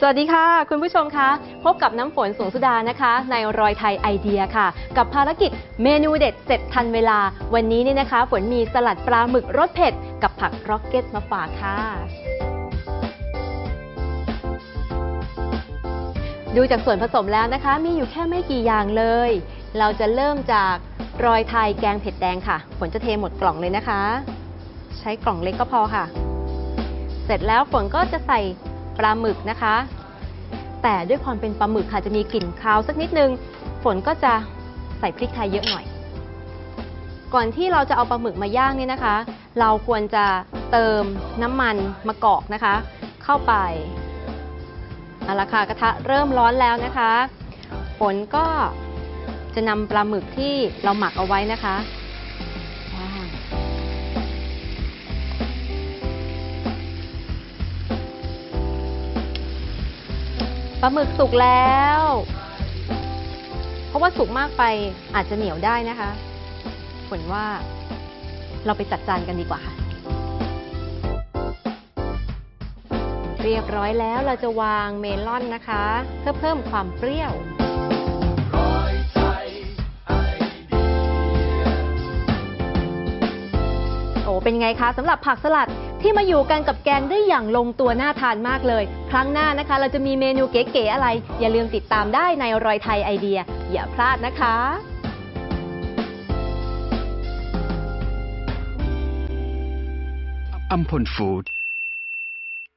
สวัสดีค่ะ คุณผู้ชมคะพบกับน้ำฝนสงสุดานะคะ ในรอยไทยไอเดียค่ะ กับภารกิจเมนูเด็ดเสร็จทันเวลา วันนี้เนี่ยนะคะ ฝนมีสลัดปลาหมึกรสเผ็ด กับผักร็อกเก็ตมาฝากค่ะ ดูจากส่วนผสมแล้วนะคะ มีอยู่แค่ไม่กี่อย่างเลย เราจะเริ่มจากรอยไทยแกงเผ็ดแดงค่ะ ฝนจะเทหมดกล่องเลยนะคะ ใช้กล่องเล็กก็พอค่ะ เสร็จแล้วฝนก็จะใส่ ปลาหมึกนะคะ แต่ด้วยความเป็นปลาหมึกค่ะจะมีกลิ่นคาวสักนิดนึง ฝนก็จะใส่พริกไทยเยอะหน่อย ก่อนที่เราจะเอาปลาหมึกมาย่างเนี่ยนะคะ เราควรจะเติมน้ำมันมะกอกนะคะ เข้าไปเอาละค่ะกระทะเริ่มร้อนแล้วนะคะ ฝนก็จะนำปลาหมึกที่เราหมักเอาไว้นะคะ ปลาหมึกสุกแล้ว เพราะว่าสุกมากไปอาจจะเหนียวได้นะคะผลว่าเราไปจัดจานกันดีกว่าค่ะ เรียบร้อยแล้วเราจะวางเมลอนนะคะ เพื่อเพิ่มความเปรี้ยวโอ้เป็นไงคะสำหรับผักสลัด ที่มาอยู่กันกับแกงได้อย่างลงตัวน่าทานมากเลย ครั้งหน้านะคะ เราจะมีเมนูเก๋ๆอะไร อย่าลืมติดตามได้ในรอยไทยไอเดีย อย่าพลาดนะคะอัมพลฟู้ด